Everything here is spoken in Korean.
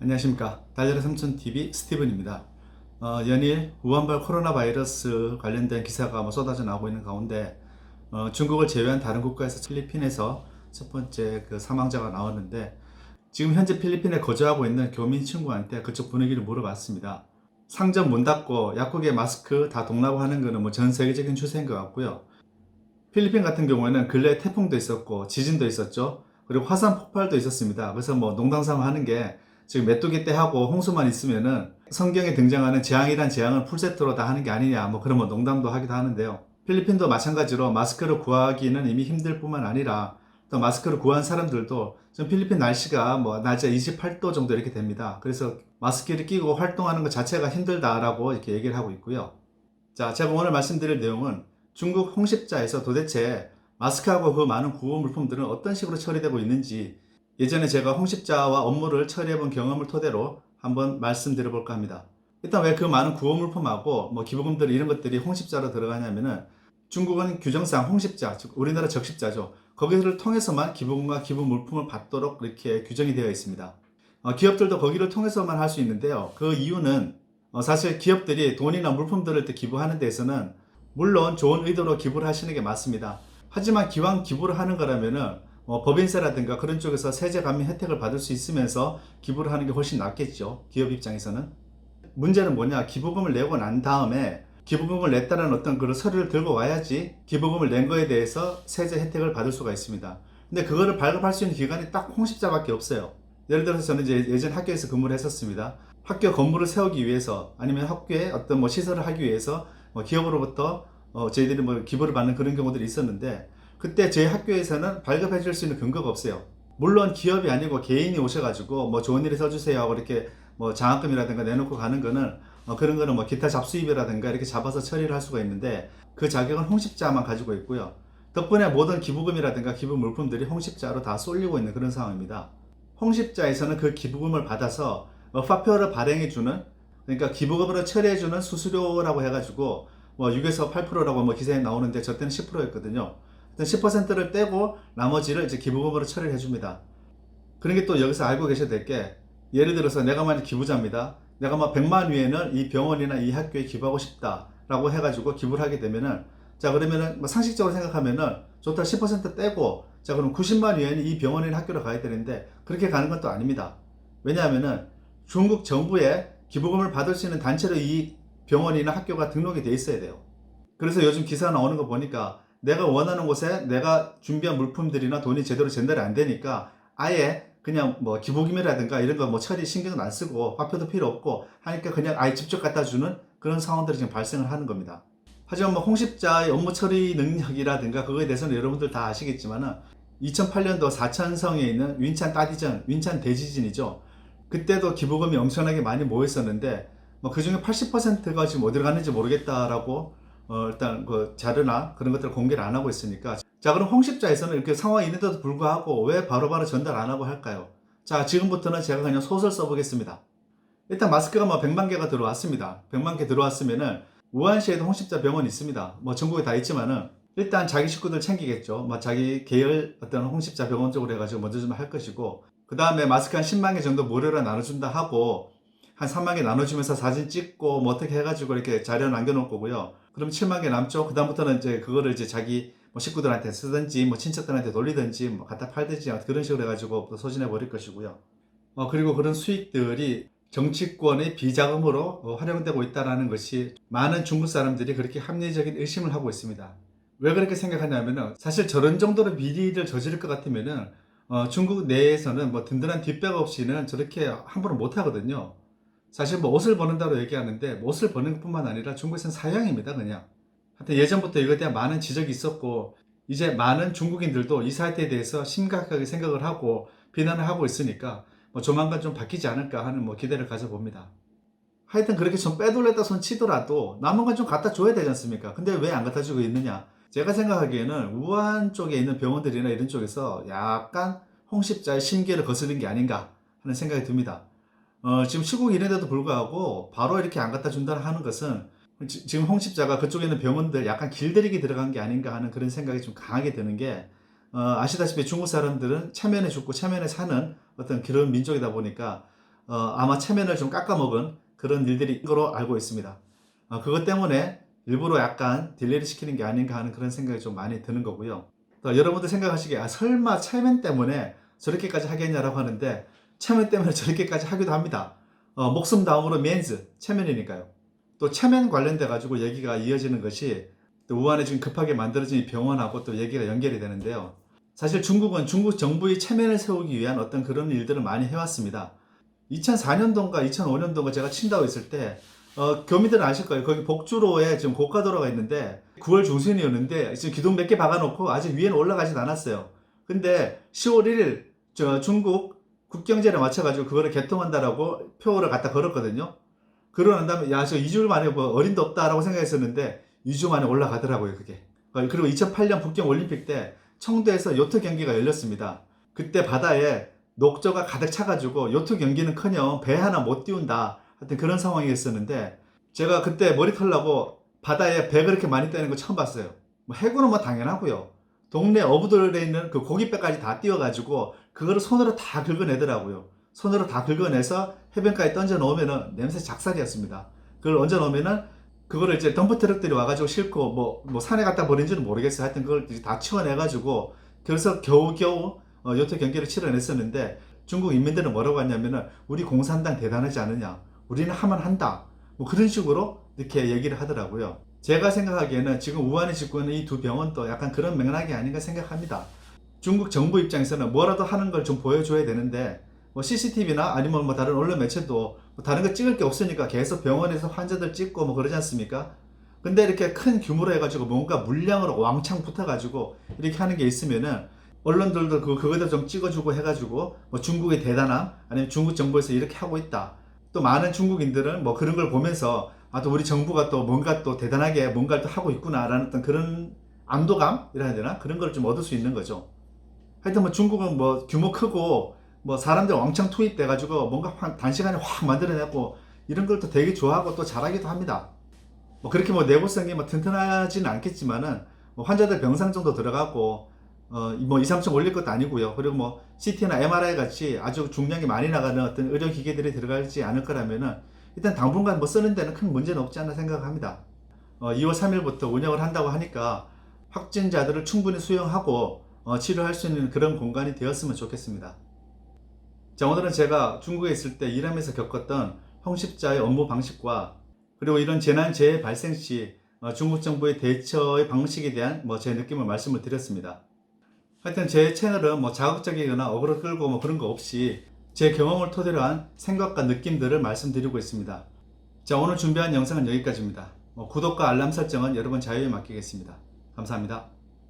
안녕하십니까. 달걀의 삼촌TV 스티븐입니다. 어, 연일 우한발 코로나 바이러스 관련된 기사가 뭐 쏟아져 나오고 있는 가운데 어, 중국을 제외한 다른 국가에서 필리핀에서 첫 번째 그 사망자가 나왔는데 지금 현재 필리핀에 거주하고 있는 교민 친구한테 그쪽 분위기를 물어봤습니다. 상점 문 닫고 약국에 마스크 다 동라고 하는 거는 뭐 전 세계적인 추세인 것 같고요. 필리핀 같은 경우에는 근래에 태풍도 있었고 지진도 있었죠. 그리고 화산 폭발도 있었습니다. 그래서 뭐 농담삼아 하는 게 지금 메뚜기 때 하고 홍수만 있으면은 성경에 등장하는 재앙이란 재앙을 풀세트로 다 하는 게 아니냐 뭐 그런 뭐 농담도 하기도 하는데요. 필리핀도 마찬가지로 마스크를 구하기는 이미 힘들 뿐만 아니라 또 마스크를 구한 사람들도 지금 필리핀 날씨가 뭐 낮에 28도 정도 이렇게 됩니다. 그래서 마스크를 끼고 활동하는 것 자체가 힘들다라고 이렇게 얘기를 하고 있고요. 자, 제가 오늘 말씀드릴 내용은 중국 홍십자에서 도대체 마스크하고 그 많은 구호 물품들은 어떤 식으로 처리되고 있는지 예전에 제가 홍십자와 업무를 처리해본 경험을 토대로 한번 말씀드려 볼까 합니다. 일단 왜 그 많은 구호 물품하고 뭐 기부금들 이런 것들이 홍십자로 들어가냐면은 중국은 규정상 홍십자, 즉 우리나라 적십자죠. 거기를 통해서만 기부금과 기부 물품을 받도록 이렇게 규정이 되어 있습니다. 어, 기업들도 거기를 통해서만 할 수 있는데요. 그 이유는 어, 사실 기업들이 돈이나 물품들을 또 기부하는 데에서는 물론 좋은 의도로 기부를 하시는 게 맞습니다. 하지만 기왕 기부를 하는 거라면은 뭐 법인세라든가 그런 쪽에서 세제 감면 혜택을 받을 수 있으면서 기부를 하는 게 훨씬 낫겠죠. 기업 입장에서는. 문제는 뭐냐? 기부금을 내고 난 다음에 기부금을 냈다는 어떤 그런 서류를 들고 와야지 기부금을 낸 거에 대해서 세제 혜택을 받을 수가 있습니다. 근데 그거를 발급할 수 있는 기관이 딱 홍십자밖에 없어요. 예를 들어서 저는 이제 예전 학교에서 근무를 했었습니다. 학교 건물을 세우기 위해서 아니면 학교에 어떤 뭐 시설을 하기 위해서 뭐 기업으로부터 어 저희들이 뭐 기부를 받는 그런 경우들이 있었는데 그때 저희 학교에서는 발급해 줄 수 있는 근거가 없어요. 물론 기업이 아니고 개인이 오셔가지고 뭐 좋은 일에 써주세요 하고 이렇게 뭐 장학금이라든가 내놓고 가는 거는 어 그런 거는 뭐 기타 잡수입이라든가 이렇게 잡아서 처리를 할 수가 있는데 그 자격은 홍십자만 가지고 있고요. 덕분에 모든 기부금이라든가 기부 물품들이 홍십자로 다 쏠리고 있는 그런 상황입니다. 홍십자에서는 그 기부금을 받아서 어, 화표를 발행해주는 그러니까 기부금으로 처리해주는 수수료라고 해가지고 뭐 6에서 8%라고 뭐 기사에 나오는데 저 때는 10%였거든요. 10%를 떼고 나머지를 이제 기부금으로 처리를 해줍니다. 그런 게 또 여기서 알고 계셔야 될 게 예를 들어서 내가 만약 기부자입니다. 내가 막 100만 위에는 이 병원이나 이 학교에 기부하고 싶다라고 해가지고 기부를 하게 되면은 자 그러면은 뭐 상식적으로 생각하면은 좋다 10% 떼고 자 그럼 90만 위에는 이 병원이나 학교로 가야 되는데 그렇게 가는 건 또 아닙니다. 왜냐하면은 중국 정부에 기부금을 받을 수 있는 단체로 이 병원이나 학교가 등록이 돼 있어야 돼요. 그래서 요즘 기사 나오는 거 보니까 내가 원하는 곳에 내가 준비한 물품들이나 돈이 제대로 전달이 안 되니까 아예 그냥 뭐 기부금이라든가 이런 거 뭐 처리 신경은 안 쓰고 화표도 필요 없고 하니까 그냥 아예 직접 갖다 주는 그런 상황들이 지금 발생을 하는 겁니다. 하지만 뭐 홍십자의 업무 처리 능력이라든가 그거에 대해서는 여러분들 다 아시겠지만은 2008년도 사천성에 있는 윈찬 따디전, 윈찬 대지진이죠. 그때도 기부금이 엄청나게 많이 모였었는데 뭐 그중에 80%가 지금 어디로 갔는지 모르겠다라고 어 일단 그 자료나 그런 것들을 공개를 안 하고 있으니까 자 그럼 홍십자에서는 이렇게 상황이 있는데도 불구하고 왜 바로 바로 전달 안 하고 할까요? 자 지금부터는 제가 그냥 소설 써보겠습니다. 일단 마스크가 뭐 100만 개가 들어왔습니다. 100만 개 들어왔으면은 우한시에도 홍십자 병원이 있습니다. 뭐 전국에 다 있지만은 일단 자기 식구들 챙기겠죠. 뭐 자기 계열 어떤 홍십자 병원 쪽으로 해가지고 먼저 좀 할 것이고 그 다음에 마스크 한 10만 개 정도 무료로 나눠준다 하고 한 3만 개 나눠주면서 사진 찍고 뭐 어떻게 해가지고 이렇게 자료 남겨놓을 거고요. 그럼 7만 개 남죠. 그 다음부터는 이제 그거를 이제 자기 뭐 식구들한테 쓰든지 뭐 친척들한테 돌리든지 뭐 갖다 팔든지 그런 식으로 해가지고 소진해 버릴 것이고요. 어 그리고 그런 수익들이 정치권의 비자금으로 어, 활용되고 있다라는 것이 많은 중국 사람들이 그렇게 합리적인 의심을 하고 있습니다. 왜 그렇게 생각하냐면은 사실 저런 정도로 비리를 저지를 것 같으면은 어, 중국 내에서는 뭐 든든한 뒷백 없이는 저렇게 함부로 못 하거든요. 사실 뭐 옷을 버는다고 얘기하는데 뭐 옷을 버는 것뿐만 아니라 중국에서는 사형입니다, 그냥. 하여튼 예전부터 이거에 대한 많은 지적이 있었고 이제 많은 중국인들도 이 사태에 대해서 심각하게 생각을 하고 비난을 하고 있으니까 뭐 조만간 좀 바뀌지 않을까 하는 뭐 기대를 가져봅니다. 하여튼 그렇게 좀 빼돌렸다 손 치더라도 남은 건 좀 갖다 줘야 되지 않습니까? 근데 왜 안 갖다 주고 있느냐? 제가 생각하기에는 우한 쪽에 있는 병원들이나 이런 쪽에서 약간 홍십자의 심기를 거스른 게 아닌가 하는 생각이 듭니다. 어, 지금 시국이 이런데도 불구하고 바로 이렇게 안 갖다 준다는 하는 것은 지- 지금 홍십자가 그쪽에 있는 병원들 약간 길들이기 들어간 게 아닌가 하는 그런 생각이 좀 강하게 드는 게 어, 아시다시피 중국 사람들은 체면에 죽고 체면에 사는 어떤 그런 민족이다 보니까 어, 아마 체면을 좀 깎아먹은 그런 일들이 거로 알고 있습니다. 어, 그것 때문에 일부러 약간 딜레이를 시키는 게 아닌가 하는 그런 생각이 좀 많이 드는 거고요. 또 여러분들 생각하시기에 아, 설마 체면 때문에 저렇게까지 하겠냐라고 하는데 체면 때문에 저렇게까지 하기도 합니다. 어, 목숨 다음으로 맨즈 체면이니까요. 또 체면 관련돼 가지고 얘기가 이어지는 것이 또 우한에 지금 급하게 만들어진 이 병원하고 또 얘기가 연결이 되는데요. 사실 중국은 중국 정부의 체면을 세우기 위한 어떤 그런 일들을 많이 해왔습니다. 2004년도인가 2005년도인가 제가 친다고 있을 때 어, 교민들은 아실 거예요. 거기 복주로에 지금 고가도로가 있는데 9월 중순이었는데 지금 기둥 몇 개 박아놓고 아직 위에는 올라가지도 않았어요. 근데 10월 1일 저 중국 국경제를 맞춰가지고 그거를 개통한다라고 표를 갖다 걸었거든요. 그러고 난 다음에 야 저 2주 만에 뭐 어림도 없다라고 생각했었는데 2주 만에 올라가더라고요 그게. 그리고 2008년 북경 올림픽 때 청도에서 요트 경기가 열렸습니다. 그때 바다에 녹조가 가득 차가지고 요트 경기는커녕 배 하나 못 띄운다. 하여튼 그런 상황이었었는데 제가 그때 머리 털라고 바다에 배 그렇게 많이 떼는 거 처음 봤어요. 뭐 해군은 뭐 당연하고요. 동네 어부들에 있는 그 고깃배까지 다 띄워가지고 그거를 손으로 다 긁어내더라고요. 손으로 다 긁어내서 해변가에 던져 놓으면은 냄새 작살이었습니다. 그걸 얹어 놓으면은 그거를 이제 덤프 트럭들이 와가지고 싣고 뭐, 뭐 산에 갖다 버린지는 모르겠어요. 하여튼 그걸 다 치워내가지고 그래서 겨우겨우 어, 요트 경기를 치러냈었는데 중국 인민들은 뭐라고 하냐면은 우리 공산당 대단하지 않느냐. 우리는 하면 한다. 뭐 그런 식으로 이렇게 얘기를 하더라고요. 제가 생각하기에는 지금 우한이 짓고 있는 이 두 병원도 약간 그런 맥락이 아닌가 생각합니다. 중국 정부 입장에서는 뭐라도 하는 걸 좀 보여줘야 되는데 뭐 CCTV나 아니면 뭐 다른 언론 매체도 뭐 다른 거 찍을 게 없으니까 계속 병원에서 환자들 찍고 뭐 그러지 않습니까? 근데 이렇게 큰 규모로 해가지고 뭔가 물량으로 왕창 붙어가지고 이렇게 하는 게 있으면은 언론들도 그, 그거도 좀 찍어주고 해가지고 뭐 중국의 대단함 아니면 중국 정부에서 이렇게 하고 있다. 또 많은 중국인들은 뭐 그런 걸 보면서 아 또 우리 정부가 또 뭔가 또 대단하게 뭔가를 또 하고 있구나라는 어떤 그런 안도감이라 해야 되나 그런 걸 좀 얻을 수 있는 거죠. 하여튼 뭐 중국은 뭐 규모 크고 뭐 사람들 왕창 투입돼 가지고 뭔가 확 단시간에 확 만들어내고 이런 걸 또 되게 좋아하고 또 잘하기도 합니다. 뭐 그렇게 뭐 내구성이 뭐 튼튼하지는 않겠지만은 뭐 환자들 병상 정도 들어가고 어뭐 2, 3층 올릴 것도 아니고요. 그리고 뭐 CT나 MRI 같이 아주 중량이 많이 나가는 어떤 의료 기계들이 들어가지 않을 거라면은 일단 당분간 뭐 쓰는 데는 큰 문제는 없지 않나 생각합니다. 어 2월 3일부터 운영을 한다고 하니까 확진자들을 충분히 수용하고 어 치료할 수 있는 그런 공간이 되었으면 좋겠습니다. 자, 오늘은 제가 중국에 있을 때 일하면서 겪었던 형식자의 업무 방식과 그리고 이런 재난 재해 발생 시 어, 중국 정부의 대처의 방식에 대한 뭐 제 느낌을 말씀을 드렸습니다. 하여튼 제 채널은 뭐 자극적이거나 어그로 끌고 뭐 그런 거 없이 제 경험을 토대로 한 생각과 느낌들을 말씀드리고 있습니다. 자, 오늘 준비한 영상은 여기까지입니다. 뭐 구독과 알람 설정은 여러분 자유에 맡기겠습니다. 감사합니다.